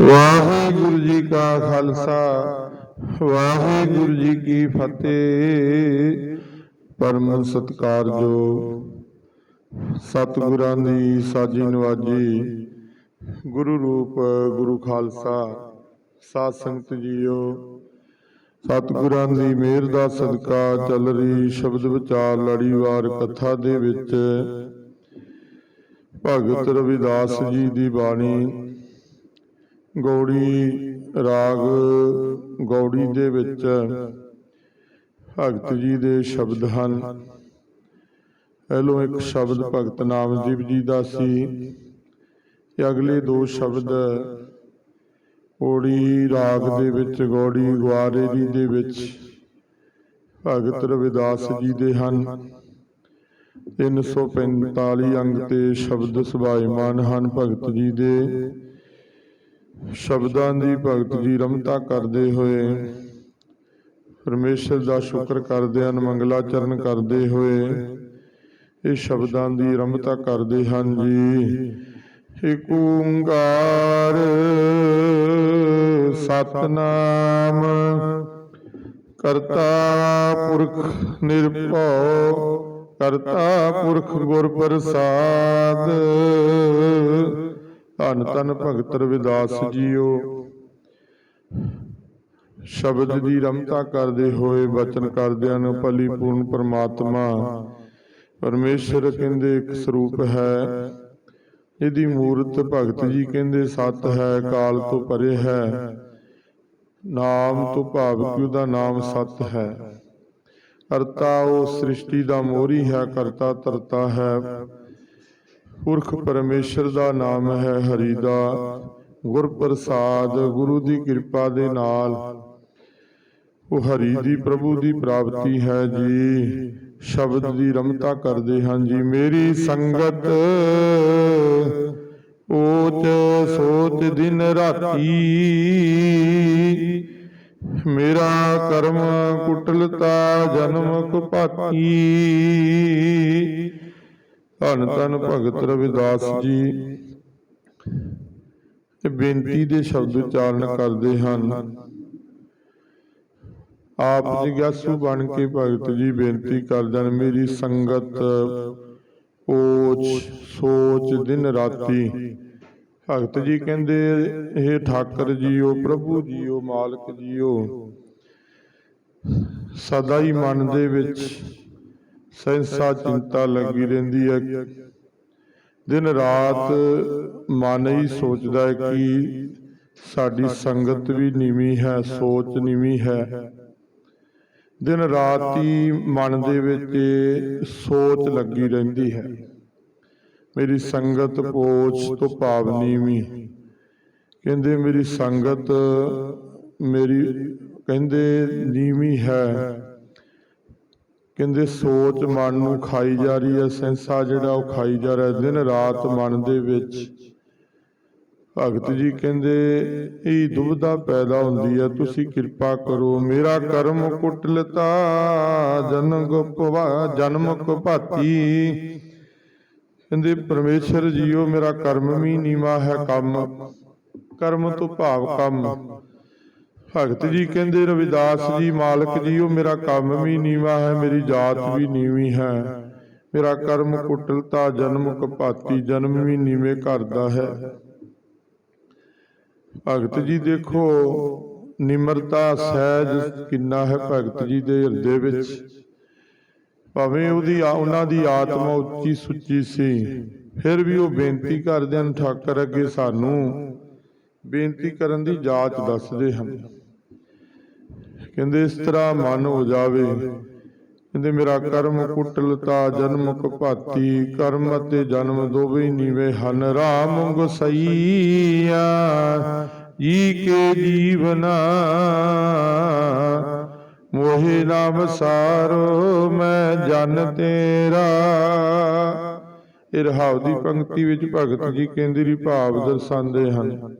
ਵਾਹਿਗੁਰੂ ਜੀ ਕਾ ਖਾਲਸਾ, ਵਾਹਿਗੁਰੂ ਜੀ ਕੀ ਫਤਿਹ। ਪਰਮ ਸਤਿਕਾਰਜੋ ਸਤਿਗੁਰਾਂ ਦੀ ਸਾਜੀ ਨਵਾਜੀ, ਗੁਰੂ ਰੂਪ, ਗੁਰੂ ਖਾਲਸਾ, ਸਾਧ ਸੰਗਤ ਜੀਓ। ਸਤਿਗੁਰਾਂ ਦੀ ਮਿਹਰ ਦਾ ਸਦਕਾ ਚੱਲ ਰਹੀ ਸ਼ਬਦ ਵਿਚਾਰ ਲੜੀਵਾਰ ਕਥਾ ਦੇ ਵਿੱਚ ਭਗਤ ਰਵਿਦਾਸ ਜੀ ਦੀ ਬਾਣੀ ਗੌੜੀ ਰਾਗ ਗੌੜੀ ਦੇ ਵਿੱਚ ਭਗਤ ਜੀ ਦੇ ਸ਼ਬਦ ਹਨ। ਪਹਿਲੋਂ ਇੱਕ ਸ਼ਬਦ ਭਗਤ ਨਾਮਦੀਪ ਜੀ ਦਾ ਸੀ। ਤੇ ਅਗਲੇ ਦੋ ਸ਼ਬਦ ਗੌੜੀ ਰਾਗ ਦੇ ਵਿੱਚ ਗੌੜੀ ਗਵਾਰੇਰੀ ਦੇ ਵਿੱਚ ਭਗਤ ਰਵਿਦਾਸ ਜੀ ਦੇ ਹਨ। 345 ਅੰਗ ਤੇ ਸ਼ਬਦ ਸੁਭਾਇਮਾਨ ਹਨ ਭਗਤ ਜੀ ਦੇ। ਸ਼ਬਦਾਂ ਦੀ ਭਗਤ ਜੀ ਰਮਤਾ ਕਰਦੇ ਹੋਏ, ਪਰਮੇਸ਼ਰ ਦਾ ਸ਼ੁਕਰ ਕਰਦੇ ਹਨ, ਮੰਗਲਾਚਰਨ ਕਰਦੇ ਹੋਏ। ਇਹ ਸ਼ਬਦਾਂ ਦੀ ਰਮਤਾ ਕਰਦੇ ਹਨ ਜੀ। ਏਕ ਓੰਕਾਰ, ਸਤਨਾਮ, ਕਰਤਾ ਪੁਰਖ ਨਿਰਭਉ, ਕਰਤਾ ਪੁਰਖ ਗੁਰ ਪ੍ਰਸਾਦ। ਧੰਨ ਧੰਨ ਭਗਤ ਰਵਿਦਾਸ ਜੀਓ। ਸ਼ਬਦ ਦੀ ਰਮਤਾ ਕਰਦੇ ਹੋਏ ਬਚਨ ਕਰਦਿਆਂ ਨੂੰ ਭਲੀ ਪੂਰਨ ਪਰਮਾਤਮਾ, ਪਰਮੇਸ਼ਰ ਕਹਿੰਦੇ ਇੱਕ ਸਰੂਪ ਹੈ। ਇਹਦੀ ਮੂਰਤ ਭਗਤ ਜੀ ਕਹਿੰਦੇ ਸਤ ਹੈ, ਕਾਲ ਤੋਂ ਪਰੇ ਹੈ। ਨਾਮ ਤੋਂ ਭਾਵ ਕਿ ਉਹਦਾ ਨਾਮ ਸਤ ਹੈ। ਕਰਤਾ ਉਹ ਸ੍ਰਿਸ਼ਟੀ ਦਾ ਮੋਰੀ ਹੈ, ਕਰਤਾ ਤਰਤਾ ਹੈ। ਪੁਰਖ ਪਰਮੇਸ਼ਰ ਦਾ ਨਾਮ ਹੈ ਹਰੀ ਦਾ ਗੁਰ ਪ੍ਰਸਾਦ ਗੁਰੂ ਦੀ ਕਿਰਪਾ ਦੇ ਨਾਲ ਉਹ ਹਰੀ ਦੀ ਪ੍ਰਭੂ ਦੀ ਪ੍ਰਾਪਤੀ ਹੈ ਜੀ। ਸ਼ਬਦ ਦੀ ਰਮਤਾ ਕਰਦੇ ਹਨ ਜੀ। ਮੇਰੀ ਸੰਗਤ ਓਚ ਸੋਚ ਦਿਨ ਰਾਤੀ। ਮੇਰਾ ਕਰਮ ਕੁਟਲਤਾ ਜਨਮ ਕੁਪਾਤੀ ਧੰਨ ਧੰਨ ਭਗਤ ਰਵਿਦਾਸ ਜੀ। ਇਹ ਬੇਨਤੀ ਦੇ ਸ਼ਬਦ ਉਚਾਰਨ ਕਰਦੇ ਹਨ। ਆਪ ਜਿਗਿਆਸੂ ਬਣ ਕੇ ਭਗਤ ਜੀ ਬੇਨਤੀ ਕਰਦੇ ਹਨ ਮੇਰੀ ਸੰਗਤ ਓਚ ਸੋਚ ਦਿਨ ਰਾਤੀ। ਭਗਤ ਜੀ ਕਹਿੰਦੇ ਇਹ ਠਾਕਰ ਜੀਓ ਪ੍ਰਭੂ ਜੀਓ ਮਾਲਕ ਜੀਓ। ਸਦਾ ਹੀ ਮਨ ਦੇ ਵਿੱਚ ਸੰਸਾ ਚਿੰਤਾ ਲੱਗੀ ਰਹਿੰਦੀ ਹੈ। ਦਿਨ ਰਾਤ ਮਨ ਹੀ ਸੋਚਦਾ ਹੈ ਕਿ ਸਾਡੀ ਸੰਗਤ ਵੀ ਨੀਵੀਂ ਹੈ, ਸੋਚ ਨੀਵੀਂ ਹੈ। ਦਿਨ ਰਾਤ ਹੀ ਮਨ ਦੇ ਵਿੱਚ ਸੋਚ ਲੱਗੀ ਰਹਿੰਦੀ ਹੈ। ਮੇਰੀ ਸੰਗਤ ਪੋਚ ਤੋਂ ਭਾਵ ਨੀਵੀਂ ਕਹਿੰਦੇ ਮੇਰੀ ਸੰਗਤ ਮੇਰੀ, ਕਹਿੰਦੇ ਨੀਵੀਂ ਹੈ। ਕਹਿੰਦੇ ਸੋਚ ਮਨ ਨੂੰ ਖਾਈ ਜਾ ਰਹੀ ਹੈ ਸੈਂਸਾ ਜਿਹੜਾ ਉਹ ਖਾਈ ਜਾ ਰਿਹਾ ਦਿਨ ਰਾਤ ਮਨ ਦੇ ਵਿੱਚ। ਭਗਤ ਜੀ ਕਹਿੰਦੇ ਇਹ ਦੁਬਦਾ ਪੈਦਾ ਹੁੰਦੀ ਹੈ ਤੁਸੀਂ ਕਿਰਪਾ ਕਰੋ ਮੇਰਾ ਕਰਮ ਕੁਟਲਤਾ ਜਨਮ ਗੁਪਵਾ ਜਨਮ ਕੁਪਾਤੀ ਕਹਿੰਦੇ ਪਰਮੇਸ਼ਰ ਜੀਓ ਮੇਰਾ ਕਰਮ ਵੀ ਨੀਵਾ ਹੈ ਕੰਮ ਕਰਮ ਤੋਂ ਭਾਵ ਕੰਮ ਭਗਤ ਜੀ ਕਹਿੰਦੇ, ਰਵਿਦਾਸ ਜੀ, ਮਾਲਕ ਜੀ, ਉਹ ਮੇਰਾ ਕੰਮ ਵੀ ਨੀਵਾ ਹੈ, ਮੇਰੀ ਜਾਤ ਵੀ ਨੀਵੀਂ ਹੈ। ਮੇਰਾ ਕਰਮ ਕੁਟਲਤਾ, ਜਨਮ ਕਪਾਤੀ, ਜਨਮ ਵੀ ਨੀਵੇਂ ਕਰਦਾ ਹੈ। ਭਗਤ ਜੀ ਦੇਖੋ, ਨਿਮਰਤਾ ਸਹਿਜ ਕਿੰਨਾ ਹੈ ਭਗਤ ਜੀ ਦੇ ਹਿਰਦੇ ਵਿੱਚ। ਭਾਵੇਂ ਉਹਦੀ ਉਹਨਾਂ ਦੀ ਆਤਮਾ ਉੱਚੀ ਸੁੱਚੀ ਸੀ, ਫਿਰ ਵੀ ਉਹ ਬੇਨਤੀ ਕਰਦੇ ਹਨ, ਠਾਕਰ ਅੱਗੇ ਸਾਨੂੰ ਬੇਨਤੀ ਕਰਨ ਦੀ ਜਾਚ ਦੱਸਦੇ ਹਨ। ਕਹਿੰਦੇ, ਇਸ ਤਰ੍ਹਾਂ ਮਨ ਹੋ ਜਾਵੇ ਕਹਿੰਦੇ, ਮੇਰਾ ਕਰਮ ਕੁਟਲਤਾ ਜਨਮ ਕਪਾਤੀ ਕਰਮ ਅਤੇ ਜਨਮ ਦੋਵੇਂ ਨੀਵੇਂ ਹਨ। ਰਾਮ ਗੁਸਈਆ ਈ ਕੇ ਜੀਵਨਾ। ਮੋਹਿ ਨਾਮ ਸਾਰੋ, ਮੈਂ ਜਨ ਤੇਰਾ। ਇਹ ਰਹਾਉ ਦੀ ਪੰਕਤੀ ਵਿੱਚ ਭਗਤ ਜੀ ਕੇਂਦਰੀ ਭਾਵ ਦਰਸਾਉਂਦੇ ਹਨ।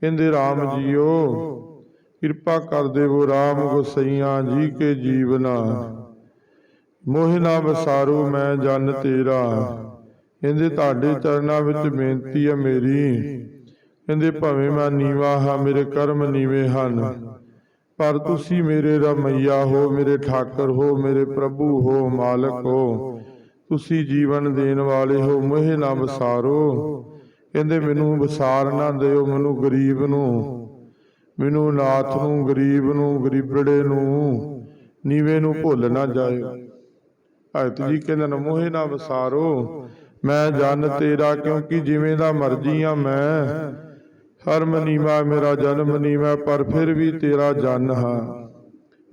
ਕਹਿੰਦੇ RAM ਜੀਓ ਕਿਰਪਾ ਕਰ ਦੇਵੋ RAM ਗੁਸਈਆਂ ਜੀ ਕੇ ਜੀਵਨਾ। ਮੋਹਿ ਨਾ ਵਸਾਰੂ ਮੈਂ ਜਨ ਤੇਰਾ। ਕਹਿੰਦੇ ਤੁਹਾਡੇ ਚਰਨਾਂ ਵਿੱਚ ਬੇਨਤੀ ਹੈ ਮੇਰੀ। ਕਹਿੰਦੇ ਭਾਵੇਂ ਮੈਂ ਨੀਵਾ ਹਾਂ, ਮੇਰੇ ਕਰਮ ਨੀਵੇਂ ਹਨ। ਪਰ ਤੁਸੀਂ ਮੇਰੇ ਰਮਈਆ ਹੋ, ਮੇਰੇ ਠਾਕਰ ਹੋ, ਮੇਰੇ ਪ੍ਰਭੂ ਹੋ, ਮਾਲਕ ਹੋ। ਤੁਸੀਂ ਜੀਵਨ ਦੇਣ ਵਾਲੇ ਹੋ, ਮੋਹ ਨਾ ਵਸਾਰੋ ਕਹਿੰਦੇ ਮੈਨੂੰ ਵਸਾਰ ਨਾ ਦਿਓ, ਮੈਨੂੰ ਗਰੀਬ ਨੂੰ। ਮੈਨੂੰ ਨਾਥ ਨੂੰ, ਗਰੀਬ ਨੂੰ, ਗਰੀਬੜੇ ਨੂੰ, ਨੀਵੇਂ ਨੂੰ ਭੁੱਲ ਨਾ ਜਾਇਓ। ਭਗਤ ਜੀ ਕਹਿੰਦੇ ਨੇ ਨਾ ਵਸਾਰੋ। ਮੈਂ ਜਨ ਤੇਰਾ, ਕਿਉਂਕਿ ਜਿਵੇਂ ਦਾ ਮਰਜ਼ੀ ਆ ਮੈਂ। ਹਰਮ ਮਨੀਮਾ ਮੇਰਾ ਜਨਮ ਨੀਵਾ ਪਰ ਫਿਰ ਵੀ ਤੇਰਾ ਜਨ ਹਾਂ।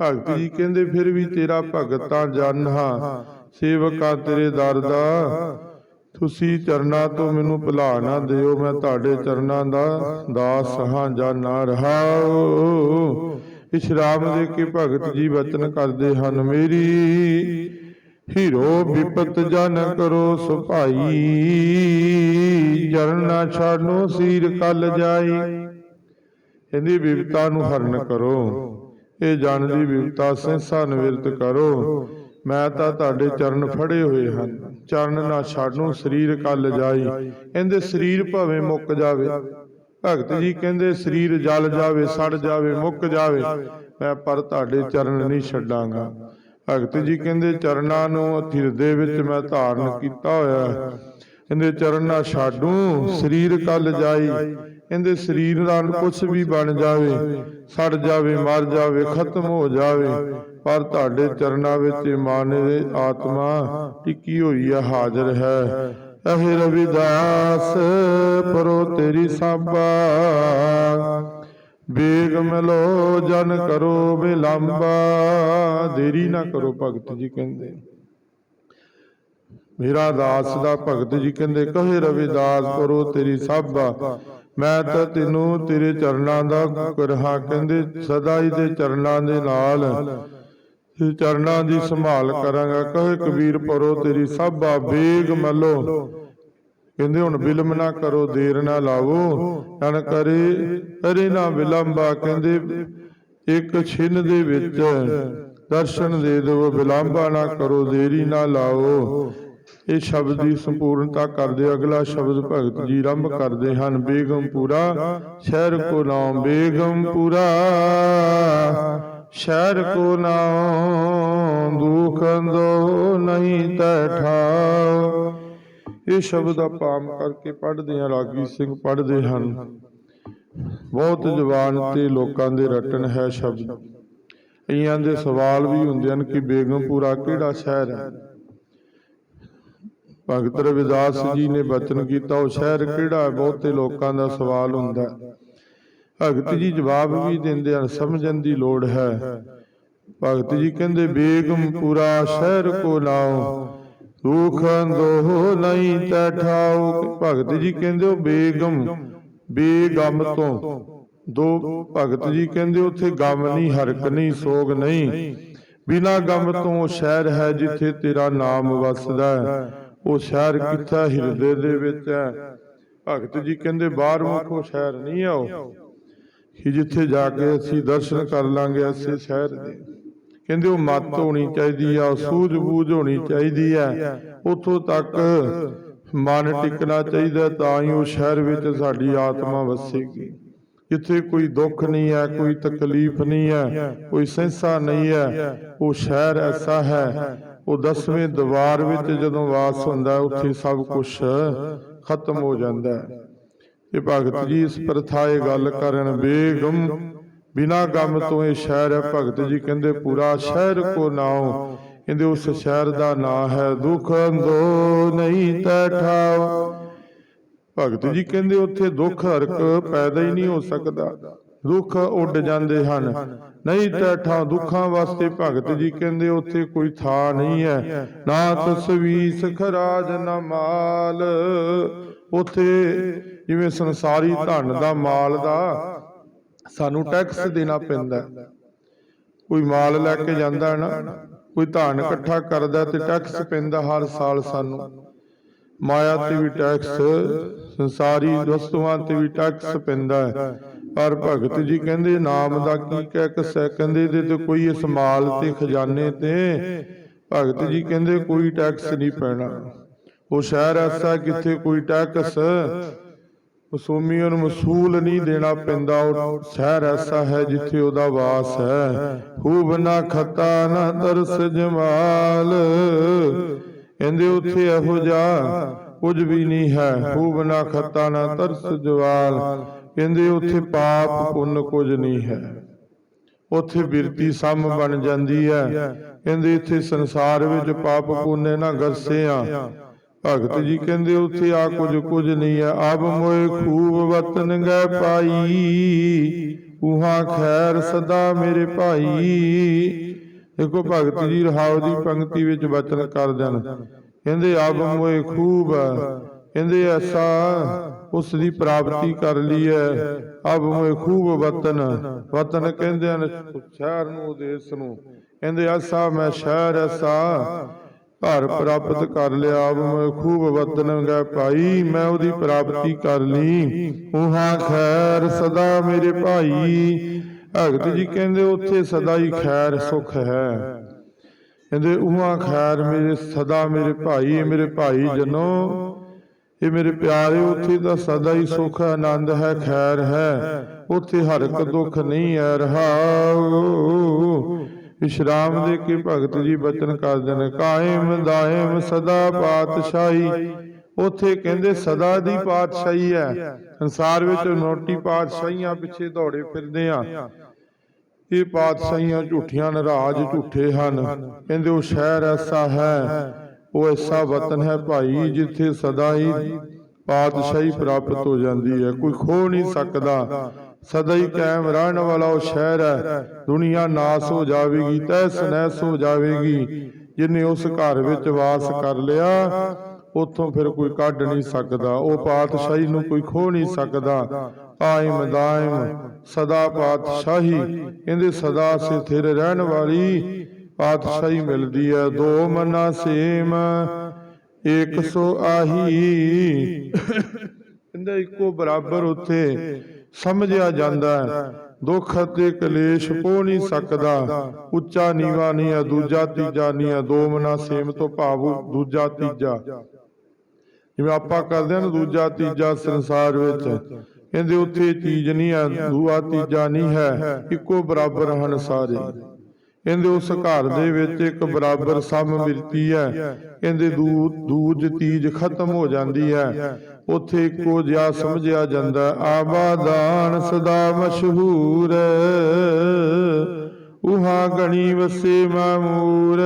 ਭਗਤ ਜੀ ਕਹਿੰਦੇ, ਫਿਰ ਵੀ ਤੇਰਾ ਭਗਤਾਂ ਜਨ ਹਾਂ। ਸੇਵਕਾ ਤੇਰੇ ਦਰ ਦਾ ਤੁਸੀਂ ਚਰਨਾਂ ਤੋਂ ਮੈਨੂੰ ਭੁਲਾ ਨਾ ਦਿਓ, ਮੈਂ ਤੁਹਾਡੇ ਚਰਨਾਂ ਦਾ ਦਾਸ ਹਾਂ ਜਾਨਾ ਰਹਾਉ ਇਸ਼ਰਾਮ ਦੇ ਕੇ ਭਗਤ ਜੀ ਵਚਨ ਕਰਦੇ ਹਨ, ਮੇਰੀ ਹੀਰੋ ਵਿਪਤ ਜਨ ਕਰੋ ਸੁਭਾਈ ਜਰਨਾ ਛਾਡੋ ਸੀਰ ਕਲ ਜਾਈ। ਇਹਦੀ ਵਿਪਤਾ ਨੂੰ ਹਰਨ ਕਰੋ, ਇਹ ਜਨ ਦੀ ਵਿਵਤਾ ਸਹਿਸਾ ਨਿਵਰਤ ਕਰੋ। ਮੈਂ ਤਾਂ ਤੁਹਾਡੇ ਚਰਨ ਫੜੇ ਹੋਏ ਹਨ। ਚਰਨ ਨਾ ਛਾਡੋ ਸਰੀਰ ਕਲ ਜਾਈ। ਇਹਦੇ ਸਰੀਰ ਭਾਵੇਂ ਮੁੱਕ ਜਾਵੇ। ਭਗਤ ਜੀ ਕਹਿੰਦੇ ਸਰੀਰ ਜਲ ਜਾਵੇ, ਸੜ ਜਾਵੇ, ਮੁੱਕ ਜਾਵੇ। ਮੈਂ ਪਰ ਤੁਹਾਡੇ ਚਰਨ ਨਹੀਂ ਛੱਡਾਂਗਾ। ਭਗਤ ਜੀ ਕਹਿੰਦੇ ਚਰਨਾਂ ਨੂੰ ਹਿਰਦੇ ਵਿੱਚ ਮੈਂ ਧਾਰਨ ਕੀਤਾ ਹੋਇਆ ਹੈ। ਕਹਿੰਦੇ ਚਰਨ ਨਾ ਛਾਡੂ, ਸਰੀਰ ਕੱਲ ਜਾਈ। ਕਹਿੰਦੇ ਸਰੀਰ ਨਾਲ ਕੁਛ ਵੀ ਬਣ ਜਾਵੇ ਸੜ ਜਾਵੇ ਮਰ ਜਾਵੇ ਖਤਮ ਹੋ ਜਾਵੇ। ਪਰ ਤੁਹਾਡੇ ਚਰਨਾਂ ਵਿੱਚ ਮਾਨੇ ਆਤਮਾ ਟਿੱਕੀ ਹੋਈ ਹੈ। ਹਾਜ਼ਰ ਹੈ। ਅਹੇ ਰਵਿਦਾਸ ਪਰੋ ਤੇਰੀ ਸਾਬਾ ਬੇਗ ਮਿਲੋ ਜਨ ਕਰੋ ਬਿਲੰਬਾ ਦੇਰੀ ਨਾ ਕਰੋ ਭਗਤ ਜੀ ਕਹਿੰਦੇ। ਮੇਰਾ ਦਾਸ ਦਾ ਭਗਤ ਜੀ ਕਹਿੰਦੇ ਕਹੇ ਰਵਿਦਾਸ ਕਰੋ ਤੇਰੀ ਸਾਬਾ ਮੈਂ ਤਾਂ ਤੈਨੂੰ ਤੇਰੇ ਚਰਨਾਂ ਦਾ ਕਰਹਾ ਕਹਿੰਦੇ, ਸਦਾ ਹੀ ਦੇ ਚਰਨਾਂ ਦੇ ਨਾਲ। ਤੇ ਚਰਨਾਂ ਦੀ ਸੰਭਾਲ ਕਰਾਂਗਾ, ਕਹੇ ਕਬੀਰ ਪਰੋ, ਤੇਰੀ ਸਾਬਾ ਬੇਗ ਮਲੋ। ਕਹਿੰਦੇ ਹੁਣ ਬਿਲਮ ਨਾ ਕਰੋ, ਦੇਰ ਨਾ ਲਾਵੋ। ਜਨ ਕਰੇ ਅਰੇ ਨਾ ਵਿਲੰਬਾ ਕਹਿੰਦੇ, ਇੱਕ ਛਿਨ ਦੇ ਵਿੱਚ ਦਰਸ਼ਨ ਦੇ ਦਿਓ ਵਿਲੰਬਾ ਨਾ ਕਰੋ, ਦੇਰੀ ਨਾ ਲਾਓ ਇਹ ਸ਼ਬਦ ਦੀ ਸੰਪੂਰਨਤਾ ਕਰਦੇ ਅਗਲਾ ਸ਼ਬਦ ਭਗਤ ਜੀ ਆਰੰਭ ਕਰਦੇ ਹਨ ਬੇਗਮਪੂਰਾ ਸ਼ਹਿਰ ਕੋ ਨਾਮ ਬੇਗਮਪੂਰਾ ਸ਼ਹਿਰ ਕੋ ਨਾਮ ਦੁਖ ਅੰਦੋ ਨਹੀਂ ਤੈ ਠਾਉ। ਇਹ ਸ਼ਬਦ ਆਪਾਂ ਆਮ ਕਰਕੇ ਪੜ੍ਹਦੇ ਹਾਂ ਰਾਗੀ ਸਿੰਘ ਪੜ੍ਹਦੇ ਹਨ। ਬਹੁਤ ਜ਼ਬਾਨ ਤੇ ਲੋਕਾਂ ਦੇ ਰਟਨ ਹੈ ਸ਼ਬਦ। ਕਈਆਂ ਦੇ ਸਵਾਲ ਵੀ ਹੁੰਦੇ ਹਨ ਕਿ ਬੇਗਮਪੁਰਾ ਕਿਹੜਾ ਸ਼ਹਿਰ ਹੈ? ਭਗਤ ਰਵਿਦਾਸ ਜੀ ਨੇ ਬਚਨ ਕੀਤਾ, ਉਹ ਸ਼ਹਿਰ ਕਿਹੜਾ ਹੈ? ਬਹੁਤੇ ਲੋਕਾਂ ਦਾ ਸਵਾਲ ਹੁੰਦਾ ਭਗਤ ਜੀ ਜਵਾਬ ਵੀ ਦਿੰਦੇ ਹਨ, ਸਮਝਣ ਦੀ ਲੋੜ ਹੈ। ਭਗਤ ਜੀ ਕਹਿੰਦੇ ਬੇਗਮਪੁਰਾ ਸ਼ਹਿਰ ਕੋ ਨਾਉ ਦੁਖ ਅੰਦੋ ਨਹੀਂ ਤੈ ਭਗਤ ਜੀ ਕਹਿੰਦੇ, ਉਹ ਬੇਗਮ ਬੇਗਮ ਤੋਂ। ਦੋ ਭਗਤ ਜੀ ਕਹਿੰਦੇ, ਉੱਥੇ ਗਮ ਨਹੀਂ, ਹਰਕ ਨਹੀਂ, ਸੋਗ ਨਹੀਂ। ਬਿਨਾ ਗਮ ਤੋਂ ਉਹ ਸ਼ਹਿਰ ਹੈ ਜਿੱਥੇ ਤੇਰਾ ਨਾਮ ਵਸਦਾ ਹੈ। ਉਹ ਸ਼ਹਿਰ ਕਿੱਥੇ ਹਿਰਦੇ ਦੇ ਵਿੱਚ। ਹੈ ਭਗਤ ਜੀ ਕਹਿੰਦੇ ਬਾਹਰ ਮੁਖੋ ਸ਼ਹਿਰ ਨਹੀਂ ਆ ਉਹ ਕਿ ਜਿੱਥੇ ਜਾ ਕੇ ਅਸੀਂ ਦਰਸ਼ਨ ਕਰ ਲਾਂਗੇ ਐਸੇ ਸ਼ਹਿਰ ਦੇ। ਕਹਿੰਦੇ ਉਹ ਮੱਤ ਹੋਣੀ ਚਾਹੀਦੀ ਆ ਸੂਝ-ਬੂਝ ਹੋਣੀ ਚਾਹੀਦੀ ਹੈ ਉਥੋਂ ਤੱਕ ਮਨ ਟਿਕਣਾ ਚਾਹੀਦਾ ਤਾਂ ਹੀ ਉਹ ਸ਼ਹਿਰ ਵਿੱਚ ਸਾਡੀ ਆਤਮਾ ਵਸੇਗੀ ਜਿੱਥੇ ਕੋਈ ਦੁੱਖ ਨਹੀਂ ਹੈ ਕੋਈ ਤਕਲੀਫ ਨਹੀਂ ਹੈ ਕੋਈ ਸਹਿਸਾ ਨਹੀਂ ਹੈ ਉਹ ਸ਼ਹਿਰ ਐਸਾ ਹੈ। ਉਹ ਦਸਵੇਂ ਦੀਵਾਰ ਵਿੱਚ ਜਦੋਂ ਵਾਸ ਹੁੰਦਾ ਉੱਥੇ ਸਭ ਕੁਝ ਖਤਮ ਹੋ ਜਾਂਦਾ ਹੈ। ਤੇ ਭਗਤ ਜੀ ਇਸ ਪ੍ਰਥਾਏ ਗੱਲ ਕਰਨ ਬੇਗਮ। ਬਿਨਾ ਗਮ ਤੋਂ ਇਹ ਸ਼ਹਿਰ ਹੈ। ਭਗਤ ਜੀ ਕਹਿੰਦੇ ਪੂਰਾ ਸ਼ਹਿਰ ਕੋ ਨਾਉ। ਕਹਿੰਦੇ ਉਸ ਸ਼ਹਿਰ ਦਾ ਨਾਂ ਹੈ ਦੁਖ ਅੰਦੋ ਨਹੀਂ ਤੈ ਠਾਉ ਭਗਤ ਜੀ ਕਹਿੰਦੇ ਉੱਥੇ ਦੁੱਖ ਹਰਕ ਪੈਦਾ ਹੀ ਨਹੀਂ ਹੋ ਸਕਦਾ। ਦੁੱਖ ਉੱਡ ਜਾਂਦੇ ਹਨ। ਨਹੀਂ ਤਾਂ ਠਾ ਦੁੱਖਾਂ ਵਾਸਤੇ ਭਗਤ ਜੀ ਕਹਿੰਦੇ ਉੱਥੇ ਕੋਈ ਥਾਂ ਨਹੀਂ ਹੈ। ਨਾ ਤਸਵੀਸ ਖਰਾਜ, ਨਾ ਮਾਲ। ਉੱਥੇ ਜਿਵੇਂ ਸੰਸਾਰੀ ਧਨ ਦਾ ਮਾਲ ਦਾ ਸਾਨੂੰ ਟੈਕਸ ਦੇਣਾ ਪੈਂਦਾ। ਕੋਈ ਮਾਲ ਲੈ ਕੇ ਜਾਂਦਾ ਹੈ ਨਾ, ਕੋਈ ਧਨ ਇਕੱਠਾ ਕਰਦਾ ਤੇ ਟੈਕਸ ਪੈਂਦਾ ਹਰ ਸਾਲ ਸਾਨੂੰ। ਮਾਇਆ ਤੇ ਵੀ ਟੈਕਸ ਸੰਸਾਰੀ ਵਸਤੂਆਂ ਤੇ ਵੀ ਟੈਕਸ ਪੈਂਦਾ ਹੈ। ਪਰ ਭਗਤ ਜੀ ਕਹਿੰਦੇ, ਨਾਮ ਦਾ ਕੀ ਕਹਿ ਕਸੈ? ਕਹਿੰਦੇ, ਇਹਦੇ ਤੇ ਕੋਈ ਇਸ ਮਾਲ ਤੇ ਖਜ਼ਾਨੇ ਤੇ ਭਗਤ ਜੀ ਕਹਿੰਦੇ, ਕੋਈ ਟੈਕਸ ਨਹੀਂ ਪੈਣਾ। ਉਹ ਸ਼ਹਿਰ ਐਸਾ ਕਿੱਥੇ ਕੋਈ ਟੈਕਸ ਮਸੂਮੀਆਂ ਨੂੰ ਮਸੂਲ ਨਹੀਂ ਦੇਣਾ ਪੈਂਦਾ। ਉਹ ਸ਼ਹਿਰ ਐਸਾ ਹੈ ਜਿੱਥੇ ਉਹਦਾ ਵਾਸ ਹੈ। ਖੂਬ ਨਾ ਖਤਾ, ਨਾ ਤਰਸ ਜਮਾਲ। ਕਹਿੰਦੇ, ਉੱਥੇ ਇਹੋ ਜਿਹਾ ਕੁਝ ਵੀ ਨਹੀਂ ਹੈ। ਖੂਬ ਨਾ ਖਤਾ, ਨਾ ਤਰਸ ਜਵਾਲ। ਕਹਿੰਦੇ ਉੱਥੇ ਪਾਪ ਪੁੰਨ ਕੁਝ ਨਹੀਂ ਹੈ। ਉੱਥੇ ਬਿਰਤੀ ਸਮ ਬਣ ਜਾਂਦੀ ਹੈ। ਕਹਿੰਦੇ ਇੱਥੇ ਸੰਸਾਰ ਵਿੱਚ ਪਾਪ ਪੁੰਨੇ ਨਾ ਗਰਸੇ ਆ। ਭਗਤ ਜੀ ਕਹਿੰਦੇ ਉੱਥੇ ਆ ਕੁਝ ਕੁਝ ਨਹੀਂ ਹੈ। ਆਬ ਮੋਏ ਖੂਬ ਵਤਨ ਗਏ ਪਾਈ। ਉਹਾਂ ਖੈਰ ਸਦਾ ਮੇਰੇ ਭਾਈ। ਦੇਖੋ ਭਗਤ ਜੀ ਰਹਾਉ ਦੀ ਪੰਕਤੀ ਵਿੱਚ ਵਚਨ ਕਰ ਦੇਣ। ਕਹਿੰਦੇ ਆਬ ਮੋਏ ਖੂਬ। ਕਹਿੰਦੇ ਐਸਾ ਉਸ ਦੀ ਪ੍ਰਾਪਤੀ ਕਰ ਲਈ ਹੈ। ਅਬ ਮੋਏ ਖੂਬ ਵਤਨ। ਵਤਨ ਕਹਿੰਦੇ ਹਨ ਸ਼ਹਿਰ ਨੂੰ ਦੇਸ਼ ਨੂੰ। ਕਹਿੰਦੇ ਐਸਾ ਮੈਂ ਸ਼ਹਿਰ ਐਸਾ ਘਰ ਪ੍ਰਾਪਤ ਕਰ ਲਿਆ। ਅਬ ਮੈਂ ਖੂਬ ਵਤਨ ਗਏ ਭਾਈ, ਮੈਂ ਉਹਦੀ ਪ੍ਰਾਪਤੀ ਕਰ ਲਈ। ਉਹਾਂ ਖੈਰ ਸਦਾ ਮੇਰੇ ਭਾਈ। ਭਗਤ ਜੀ ਕਹਿੰਦੇ, ਉੱਥੇ ਸਦਾ ਹੀ ਖੈਰ ਸੁਖ ਹੈ। ਕਹਿੰਦੇ, ਉਹਾਂ ਖੈਰ ਮੇਰੇ, ਸਦਾ ਮੇਰੇ ਭਾਈ ਮੇਰੇ ਭਾਈ ਜਨੋ। ਇਹ ਮੇਰੇ ਪਿਆਰੇ ਉੱਥੇ ਤਾਂ ਸਦਾ ਹੀ ਸੁਖ ਆਨੰਦ ਹੈ ਖੈਰ ਹੈ। ਉੱਥੇ ਹਰ ਇੱਕ ਦੁੱਖ ਨਹੀਂ ਹੈ ਰਹਾਉ ਵਿਸ਼ਰਾਮ ਦੇ ਕੇ ਭਗਤ ਜੀ ਬਚਨ ਕਰਦੇ ਨੇ ਕਾਇਮ ਦਾਇਮ ਸਦਾ ਪਾਤਸ਼ਾਹੀ। ਉੱਥੇ ਕਹਿੰਦੇ ਸਦਾ ਦੀ ਪਾਤਸ਼ਾਹੀ ਹੈ। ਸੰਸਾਰ ਵਿੱਚ ਨੋਟੀ ਪਾਤਸ਼ਾਹੀਆਂ ਪਿੱਛੇ ਦੌੜੇ ਫਿਰਦੇ ਆ। ਇਹ ਪਾਤਸ਼ਾਹੀਆਂ ਝੂਠੀਆਂ ਨਰਾਜ ਝੂਠੇ ਹਨ। ਕਹਿੰਦੇ ਉਹ ਸ਼ਹਿਰ ਐਸਾ ਹੈ। ਉਹ ਐਸਾ ਵਤਨ ਹੈ ਭਾਈ ਜਿੱਥੇ ਸਦਾ ਹੀ ਪਾਤਸ਼ਾਹੀ ਪ੍ਰਾਪਤ ਹੋ ਜਾਂਦੀ ਹੈ। ਕੋਈ ਖੋ ਨਹੀਂ ਸਕਦਾ। ਸਦਾ ਹੀ ਕਾਇਮ ਰਹਿਣ ਵਾਲਾ ਉਹ ਸ਼ਹਿਰ ਹੈ। ਦੁਨੀਆ ਨਾਸ ਹੋ ਜਾਵੇਗੀ, ਤਹਿਸ ਨਹਿਸ ਹੋ ਜਾਵੇਗੀ। ਜਿਨੇ ਉਸ ਘਰ ਵਿੱਚ ਵਾਸ ਕਰ ਲਿਆ, ਉਥੋਂ ਫਿਰ ਕੋਈ ਕੱਢ ਨਹੀਂ ਸਕਦਾ। ਉਹ ਪਾਤਸ਼ਾਹੀ ਨੂੰ ਕੋਈ ਖੋ ਨਹੀਂ ਸਕਦਾ। ਕਾਇਮ ਦਾਇਮ ਸਦਾ ਪਾਤਸ਼ਾਹੀ। ਕਹਿੰਦੇ ਸਦਾ ਸਥਿਰ ਰਹਿਣ ਵਾਲੀ ਪਾਤਸ਼ਾਹੀ ਮਿਲਦੀ ਹੈ ਦੋ ਮਨਾ ਸੇਮ, ਇੱਕ ਸੋ ਆਹੀ। ਕਹਿੰਦੇ ਇੱਕੋ ਬਰਾਬਰ ਉੱਥੇ ਸਮਝਿਆ ਜਾਂਦਾ ਦੁੱਖ ਅਤੇ ਕਲੇਸ਼ ਪੋ ਨਹੀਂ ਸਕਦਾ। ਉੱਚਾ ਨੀਵਾ ਨਹੀਂ ਆ, ਦੂਜਾ ਤੀਜਾ ਨਹੀਂ ਆ। ਦੋ ਮਨਾ ਸੇਮ ਤੋਂ ਭਾਵ ਦੂਜਾ ਤੀਜਾ। ਜਿਵੇਂ ਆਪਾਂ ਕਰਦੇ ਹਾਂ ਨਾ, ਦੂਜਾ ਤੀਜਾ ਸੰਸਾਰ ਵਿੱਚ, ਕਹਿੰਦੇ ਉੱਥੇ ਚੀਜ਼ ਨਹੀਂ ਆ ਦੂਆ ਤੀਜਾ ਨਹੀਂ ਹੈ। ਇੱਕੋ ਬਰਾਬਰ ਹਨ ਸਾਰੇ। ਕਹਿੰਦੇ ਉਸ ਘਰ ਦੇ ਵਿੱਚ ਇੱਕ ਬਰਾਬਰ ਸਮ ਮਿਲਦੀ ਹੈ। ਕਹਿੰਦੇ ਦੂ ਦੂਜ ਤੀਜ ਖਤਮ ਹੋ ਜਾਂਦੀ ਹੈ। ਉੱਥੇ ਇੱਕੋ ਜਿਹਾ ਸਮਝਿਆ ਜਾਂਦਾ ਆਬਾਦਾਨ ਸਦਾ ਮਸ਼ਹੂਰ। ਉਹਾ ਗਣੀ ਵਸੇ ਮਾਮੂਰ।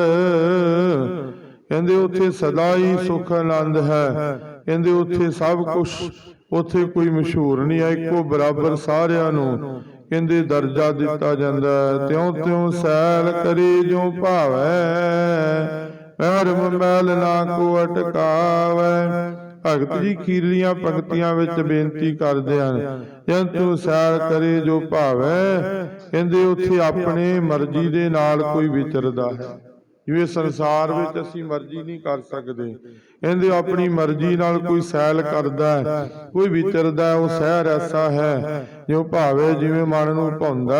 ਕਹਿੰਦੇ ਉੱਥੇ ਸਦਾ ਹੀ ਸੁਖ ਆਨੰਦ ਹੈ। ਕਹਿੰਦੇ ਉੱਥੇ ਸਭ ਕੁਝ ਉੱਥੇ ਕੋਈ ਮਸ਼ਹੂਰ ਨਹੀਂ ਹੈ। ਇੱਕੋ ਬਰਾਬਰ ਸਾਰਿਆਂ ਨੂੰ। ਕਹਿੰਦੇ ਦਰਜਾ ਦਿੱਤਾ ਜਾਂਦਾ ਤਿਉ ਤਿਉ ਸੈਲ ਕਰੇ ਜੋ ਭਾਵੈ। ਮਰਮ ਮੈਲ ਨਾ ਕੋ ਅਟਕਾਵੈ। ਭਗਤ ਜੀ ਖੀਰਲੀਆਂ ਪੰਕਤੀਆਂ ਵਿੱਚ ਬੇਨਤੀ ਕਰਦੇ ਹਨ। ਜੰਤੂ ਸੈਲ ਕਰੇ ਜੋ ਭਾਵੈ। ਕਹਿੰਦੇ ਉੱਥੇ ਆਪਣੇ ਮਰਜ਼ੀ ਦੇ ਨਾਲ ਕੋਈ ਵਿਚਰਦਾ ਹੈ। ਜਿਵੇਂ ਸੰਸਾਰ ਵਿੱਚ ਅਸੀਂ ਮਰਜ਼ੀ ਨਹੀਂ ਕਰ ਸਕਦੇ। ਕਹਿੰਦੇ ਆਪਣੀ ਮਰਜ਼ੀ ਨਾਲ ਕੋਈ ਸੈਲ ਕਰਦਾ ਹੈ, ਕੋਈ ਵਿਚਰਦਾ ਉਹ ਸ਼ਹਿਰ ਐਸਾ ਹੈ, ਜਿਉ ਭਾਵੇ ਜਿਵੇਂ ਮਨ ਨੂੰ ਭਾਉਂਦਾ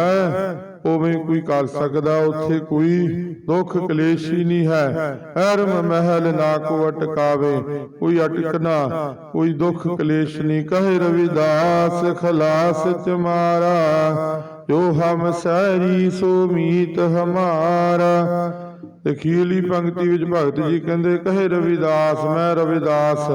ਉਵੇਂ ਕੋਈ ਕਰ ਸਕਦਾ, ਉੱਥੇ ਕੋਈ ਦੁੱਖ ਕਲੇਸ਼ ਹੀ ਨਹੀਂ ਹੈ। ਹਰਮ ਮਹਿਲ ਨਾ ਕੋ ਅਟਕਾਵੇ, ਕੋਈ ਅਟਕਣਾ ਕੋਈ ਦੁੱਖ ਕਲੇਸ਼ ਨਹੀਂ। ਕਹੇ ਰਵਿਦਾਸ, ਖਲਾਸ ਤੁਮਾਰਾ ਜੋ ਹਮ ਸਹਿਰੀ ਸੋ ਮੀਤ ਹਮਾਰਾ। ਤੇ ਅਖੀਰਲੀ ਪੰਕਤੀ ਵਿੱਚ ਭਗਤ ਜੀ ਕਹਿੰਦੇ, ਕਹੇ ਰਵਿਦਾਸ, ਮੈਂ ਰਵਿਦਾਸ,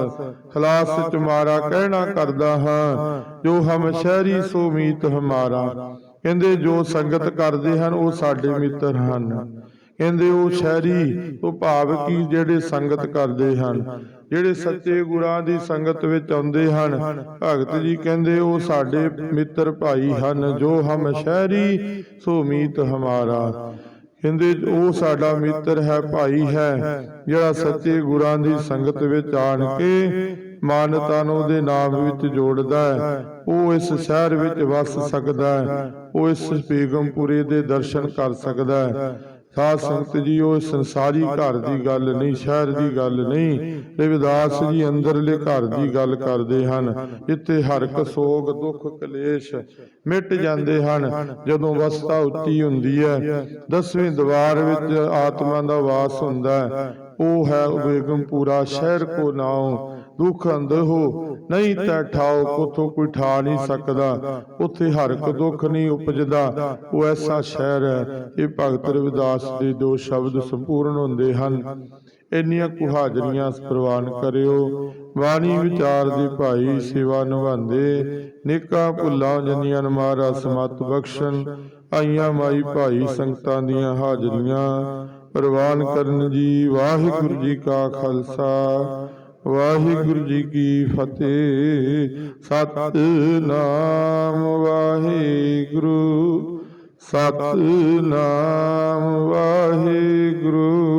ਖਲਾਸ ਤੁਮਾਰਾ ਕਹਿਣਾ ਕਰਦਾ ਹਾਂ, ਜੋ ਹਮ ਸ਼ਹਿਰੀ ਸੋ ਮੀਤ ਹਮਾਰਾ। ਕਹਿੰਦੇ, ਜੋ ਸੰਗਤ ਕਰਦੇ ਹਨ, ਉਹ ਸਾਡੇ ਮਿੱਤਰ ਹਨ। ਕਹਿੰਦੇ, ਉਹ ਸ਼ਹਿਰੀ, ਉਹ ਭਾਵ ਕੀ ਜਿਹੜੇ ਸੰਗਤ ਕਰਦੇ ਹਨ? ਜਿਹੜੇ ਸੱਚੇ ਗੁਰਾਂ ਦੀ ਸੰਗਤ ਵਿੱਚ ਆਉਂਦੇ ਹਨ। ਭਗਤ ਜੀ ਕਹਿੰਦੇ, ਉਹ ਸਾਡੇ ਮਿੱਤਰ ਭਾਈ ਹਨ, ਜੋ ਹਮ ਸ਼ਹਿਰੀ ਸੋ ਮੀਤ ਹਮਾਰਾ। ਕਹਿੰਦੇ ਉਹ ਸਾਡਾ ਮਿੱਤਰ ਹੈ ਭਾਈ ਹੈ ਜਿਹੜਾ ਸੱਚੇ ਗੁਰਾਂ ਦੀ ਸੰਗਤ ਵਿੱਚ ਆਣ ਕੇ ਮਾਨਤਾ ਨੂੰ ਉਹਦੇ ਨਾਮ ਵਿੱਚ ਜੋੜਦਾ ਹੈ। ਉਹ ਇਸ ਸ਼ਹਿਰ ਵਿੱਚ ਵਸ ਸਕਦਾ ਹੈ। ਉਹ ਇਸ ਬੇਗਮਪੁਰੇ ਦੇ ਦਰਸ਼ਨ ਕਰ ਸਕਦਾ ਹੈ। ਸਾਧ ਸੰਗਤ ਜੀ ਸੰਸਾਰੀ ਘਰ ਦੀ ਗੱਲ ਨਹੀਂ, ਸ਼ਹਿਰ ਦੀ ਗੱਲ ਨਹੀਂ। ਰਵਿਦਾਸ ਜੀ ਅੰਦਰਲੇ ਘਰ ਦੀ ਗੱਲ ਕਰਦੇ ਹਨ। ਇੱਥੇ ਹਰ ਇੱਕ ਸੋਗ, ਦੁੱਖ, ਕਲੇਸ਼ ਮਿਟ ਜਾਂਦੇ ਹਨ। ਜਦੋਂ ਅਵਸਥਾ ਉੱਚੀ ਹੁੰਦੀ ਹੈ, ਦਸਵੇਂ ਦਵਾਰ ਵਿੱਚ ਆਤਮਾ ਦਾ ਵਾਸ ਹੁੰਦਾ ਹੈ। ਉਹ ਹੈ ਬੇਗਮਪੂਰਾ ਸ਼ਹਿਰ ਕੋ ਨਾਉ। ਦੁੱਖ ਅੰਦਰ ਹੋ। ਨਹੀਂ ਤਾਂ ਠਾਓ ਕੋਥੋਂ ਕੋਈ ਠਾ ਨਹੀਂ ਸਕਦਾ। ਉੱਥੇ ਹਰ ਇੱਕ ਦੁੱਖ ਨਹੀਂ ਉਪਜਦਾ। ਉਹ ਐਸਾ ਸ਼ਹਿਰ ਹੈ, ਇਹ ਭਗਤ ਰਵਿਦਾਸ ਦੇ ਦੋ ਸ਼ਬਦ ਸੰਪੂਰਨ ਹੁੰਦੇ ਹਨ। ਇੰਨੀਆਂ ਕੁ ਹਾਜ਼ਰੀਆਂ ਪ੍ਰਵਾਨ ਕਰਿਓ। ਬਾਣੀ ਵਿਚਾਰ ਦੇ ਭਾਈ ਸੇਵਾ ਨਿਭਾਉਂਦੇ। ਨੇਕਾਂ ਭੁੱਲਾਂ ਜਨੀਆਂ ਮਾਰਾ ਸਮਤ ਬਖਸ਼ਣ। ਆਈਆਂ ਮਾਈ ਭਾਈ ਸੰਗਤਾਂ ਦੀਆਂ ਹਾਜ਼ਰੀਆਂ ਪ੍ਰਵਾਨ ਕਰਨ ਜੀ। ਵਾਹਿਗੁਰੂ ਜੀ ਕਾ ਖਾਲਸਾ। ਵਾਹਿਗੁਰੂ ਜੀ ਕੀ ਫਤਿਹ। ਸਤਨਾਮ ਵਾਹਿਗੁਰੂ। ਸਤਨਾਮ ਵਾਹਿਗੁਰੂ।